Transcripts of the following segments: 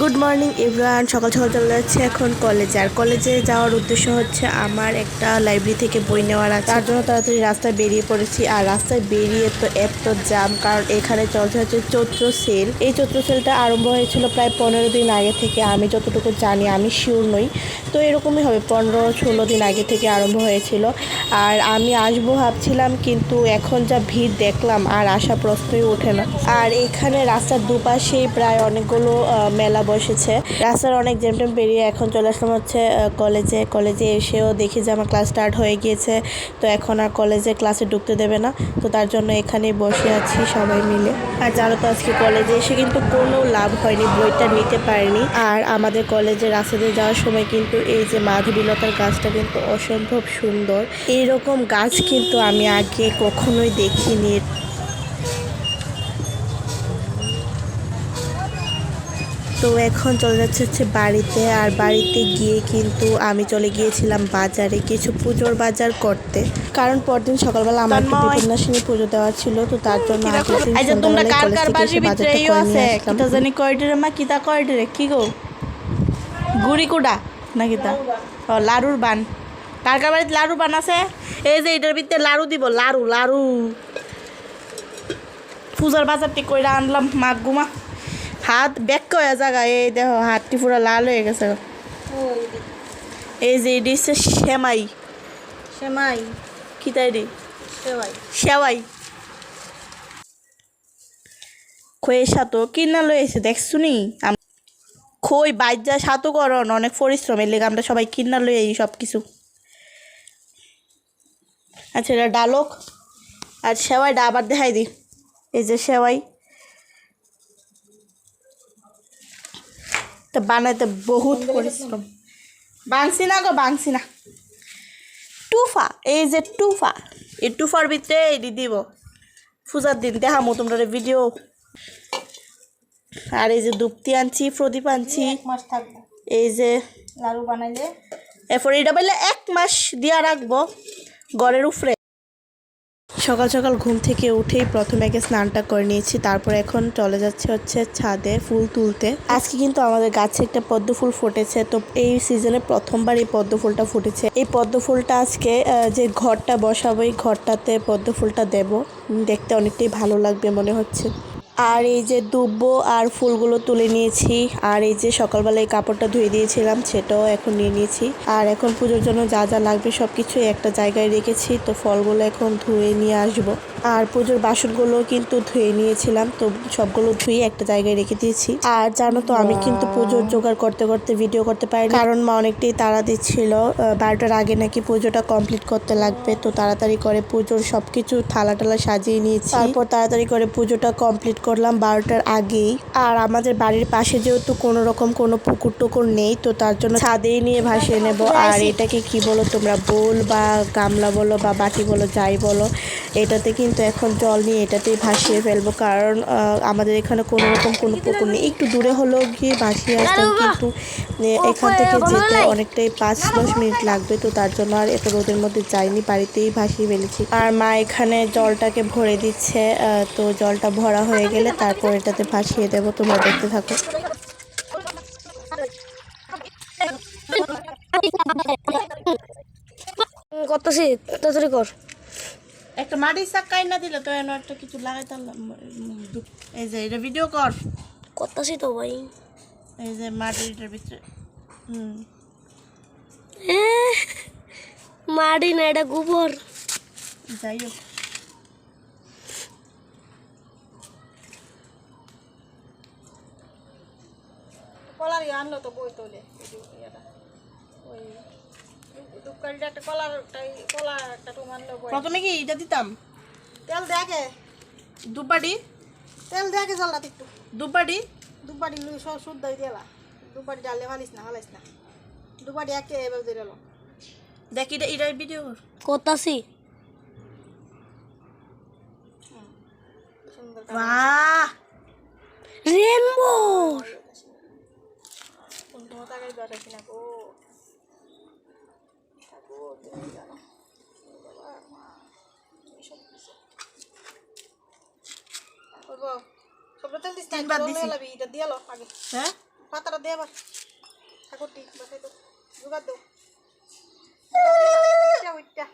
Good morning everyone সকাল সকাল চলে যাচ্ছে এখন কলেজে আর কলেজে যাওয়ার উদ্দেশ্য হচ্ছে আমার একটা লাইব্রেরি থেকে বই নেওয়ার আছে। তার জন্য তাড়াতাড়ি রাস্তায় বেরিয়ে পড়েছি। আর রাস্তায় বেরিয়ে তো এত জাম কারণ এখানে চলছে হচ্ছে চৈত্র সেল। এই চৈত্র সেলটা আরম্ভ হয়েছিল প্রায় পনেরো দিন আগে থেকে। আমি যতটুকু জানি, আমি শিওর নই। তো এরকমই হবে, পনেরো ষোলো দিন আগে থেকে আরম্ভ হয়েছিল। আর আমি আসব ভাবছিলাম, কিন্তু এখন যা ভিড় দেখলাম, আর আসা প্রশ্নই ওঠে না। আর এখানে রাস্তার দুপাশেই প্রায় অনেকগুলো মেলা বসেছে। রাস্তার অনেক জ্যামট্যাম পেরিয়ে এখন চলে আসলাম হচ্ছে কলেজে কলেজে এসেও দেখি যে আমার ক্লাস স্টার্ট হয়ে গিয়েছে। তো এখন আর কলেজে ক্লাসে ঢুকতে দেবে না। তো তার জন্য এখানেই বসে আছি সবাই মিলে। আর জানো তো আজকে কলেজে এসে কিন্তু কোনো লাভ হয়নি, বইটা নিতে পারিনি। আর আমাদের কলেজে রাস্তা দিয়ে যাওয়ার সময় কিন্তু এই যে মাধবীলতার গাছটা কিন্তু অসম্ভব সুন্দর। এইরকম গাছ কিন্তু আমি আগে কখনোই দেখিনি। তো এখন চলে যাচ্ছে হচ্ছে বাড়িতে আর বাড়িতে গিয়ে কিন্তু আমি চলে গিয়েছিলাম বাজারে কিছু পুজোর বাজার করতে। কারণ পরদিন সকালবেলা আমার তন্ময়। পুজো দেওয়ার ছিল তো তার জন্য আগের দিন তোমরা কার কার থেকে এসে বাজারটা বাড়ির ভিতরে আছে? কিতা জানি কয়ডরে মা কিতা কয়ডরে? কি গো? গুড়ি কুডা না কিতা? ও লাড়ুর বান। কার কার বাড়িতে লাড়ু বান আছে? এই যে এটার ভিতরে লাড়ু দিব লাড়ু লাড়ু পূজার বাজারটি কইরা আনলাম মাগ গুমা হাত ব্যাক হয়ে জায়গা এই দেখো হাতটি পুরো লাল হয়ে গেছে। এই যে এটি হচ্ছে সেমাই। সেমাই। কি তাই রে? সেমাই। সেওয়াই। খইয়ের সাথে কিনা এসে দেখছু নি খই বাইজা সাতো করন অনেক পরিশ্রম। এর লেগে আমরা সবাই কিনা লই এই সব কিছু আচ্ছা এটা ডালক। আর সেওয়াইটা আবার দেখাই দি। এই যে সেওয়াই। তা বানাইতে বহুত পরিশ্রম। বাংসি না গো বাংসি না। টুফা এই যে টুফা এই টুফার ভিতরে এটি দিব। পূজার দিন দেখামো তোমরা ভিডিও আর এই যে দুপ্তি আনছি প্রদীপ আনছি। এই যে লাড়ু বানাইলে। এরপর এটা বললে এক মাস দিয়া রাখব ঘরের উপরে। সকাল সকাল ঘুম থেকে উঠেই প্রথমে আগে স্নানটা করে নিয়েছি, তারপর এখন চলে যাচ্ছে হচ্ছে ছাদে ফুল তুলতে। আজকে কিন্তু আমাদের গাছে একটা পদ্ম ফুল ফুটেছে, তো এই সিজনে প্রথমবার এই পদ্ম ফুলটা ফুটেছে। এই পদ্ম ফুলটা আজকে যে ঘরটা বসাবো, এই ঘরটাতে পদ্ম ফুলটা দেব। দেখতে অনেকটাই ভালো লাগবে মনে হচ্ছে। আর এই যে দুব্ব আর ফুলগুলো তুলে নিয়েছি, আর এই যে সকালবেলা এই কাপড়টা ধুয়ে দিয়েছিলাম সেটাও এখন নিয়ে নিয়েছি। আর এখন পুজোর জন্য যা যা লাগবে সব কিছু একটা জায়গায় রেখেছি, তো ফলগুলো এখন ধুয়ে নিয়ে আসব। আর পুজোর বাসনগুলো কিন্তু ধুয়ে নিয়েছিলাম তো সবগুলো ধুয়ে একটা জায়গায় রেখে দিয়েছি। আর জানো তো আমি কিন্তু পুজোর জোগাড় করতে করতে ভিডিও করতে পারিনি। কারণ মা অনেকটাই তাড়া দিচ্ছিল বারোটার আগে নাকি পুজোটা কমপ্লিট করতে লাগবে তো তাড়াতাড়ি করে পুজোর সব কিছু থালা টালা সাজিয়ে নিয়েছি। তারপর তাড়াতাড়ি করে পুজোটা কমপ্লিট করলাম বারোটার আগেই। আর আমাদের বাড়ির পাশে যেহেতু কোনো রকম কোনো পুকুর টুকুর নেই তো তার জন্য ছাদেই নিয়ে ভাসিয়ে নেব। আর এটাকে কি বলো তোমরা বোল বা গামলা বলো বা বাটি বলো যাই বলো এটাতে কিন্তু এখন জল নিয়ে এটাতেই ভাসিয়ে ফেলব। কারণ আমাদের এখানে কোনো রকম কোনো পুকুর নেই। একটু দূরে হলেও গিয়ে ভাসিয়ে আসতাম কিন্তু এখান থেকে যেতে অনেকটাই পাঁচ দশ মিনিট লাগবে তো তার জন্য আর এত রোদের মধ্যে যাইনি বাড়িতেই ভাসিয়ে ফেলেছি। আর মা এখানে জলটাকে ভরে দিচ্ছে তো জলটা ভরা হয়ে গেলে তারপর এটাতে ভাসিয়ে দেবো তোমরা দেখতে থাকো। করতেছি তাড়াতাড়ি কর। একটা মাটির চাক কাই না দিলে তো এনে একটা কিছু লাগাইতাম এই যে এটা ভিডিও কর। করতেছি তো ভাই। এই যে মাটিটার ভিতরে হুম। মাটি না এটা গোবর। যাই হোক। কলার আনলো তো বই তোলে প্রথমে কি এটা দিতাম? তেল দেখে দুপাটি? তেল দেখে জলটা একটু দুপাটি? দুবাটি সব শুদ্ধ দিলা। দুবাটি ডালে ফালিস না ফালাইস না। দুবাটি একে এবার দিয়ে এলো দেখি এটা এটার ভিডিও কর করতাছি বাহ কোন তোমার তাকাই বাটাইছি না গো। ঠাকুর, তুমি জানো। বাবা, মা, এসব কিছু। করব? সবটা তেল দিস না, তিনবার দিছি। লাবি, এটা দিয়ে লো আগে। হ্যাঁ পাতাটা দে আবার ঠাকুরটি বাসাই তো জোগাড় দেও উইটা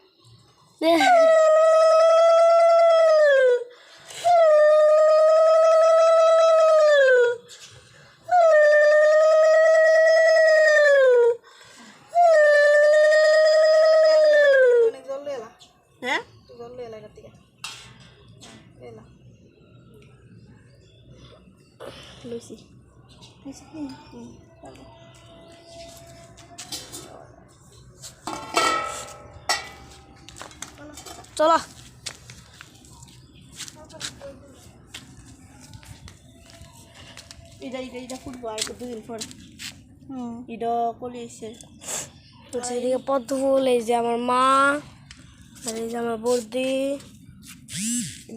চলো। এটা এটা এটা ফুটবো আর দুদিন পরে। এটা কলি এসে। হচ্ছে এদিকে পদ্ম ফুল এই যে আমার মা আর এই যে আমার বর্দি।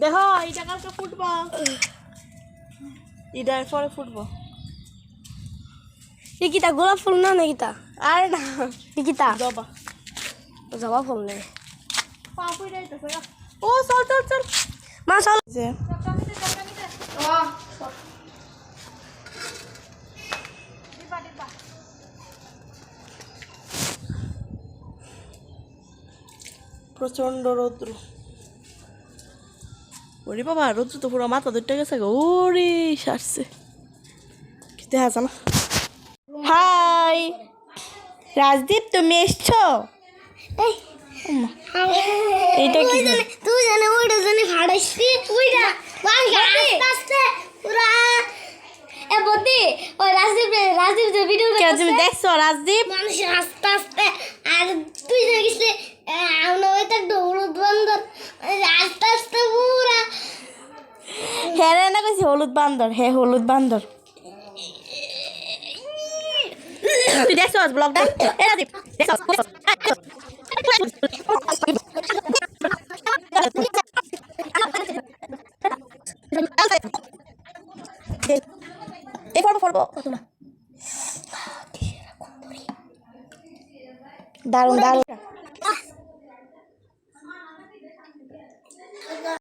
দেখো এটা কালকে ফুটবো ইদার পরে ফুটবো নিকিতা গোলাপ ফুল না নিকিতা আর না নিকিতা জবা জবা ফুল নেই। ও চল চল চল মা চল যে প্রচণ্ড রৌদ্র। ওরে বাবা রৌদ্র তো পুরো মাথা দুটো গেছে ওরে সারছে। দেখা যায় না। হাই রাজদীপ তুমি এসছো? এটা কি? তুই জানে ওইটা জানে ফাড়াইছি ওইটা? আস্তে আস্তে পুরা এ বদি ওই রাজদীপ রাজদীপ যে ভিডিও কে তুমি দেখছ রাজদীপ? মানুষ আস্তে আস্তে আর তুই দেখিস আমরা ওই তার দৌড় বন্দর আস্তে আস্তে পুরা হ্যাঁ না কইছি হলুদ বান্দর হ্যাঁ হলুদ বান্দর। তুই দেখছ ব্লগটা এ রাজদীপ দেখছ এই ফটো ফটো দারুণ দারুণ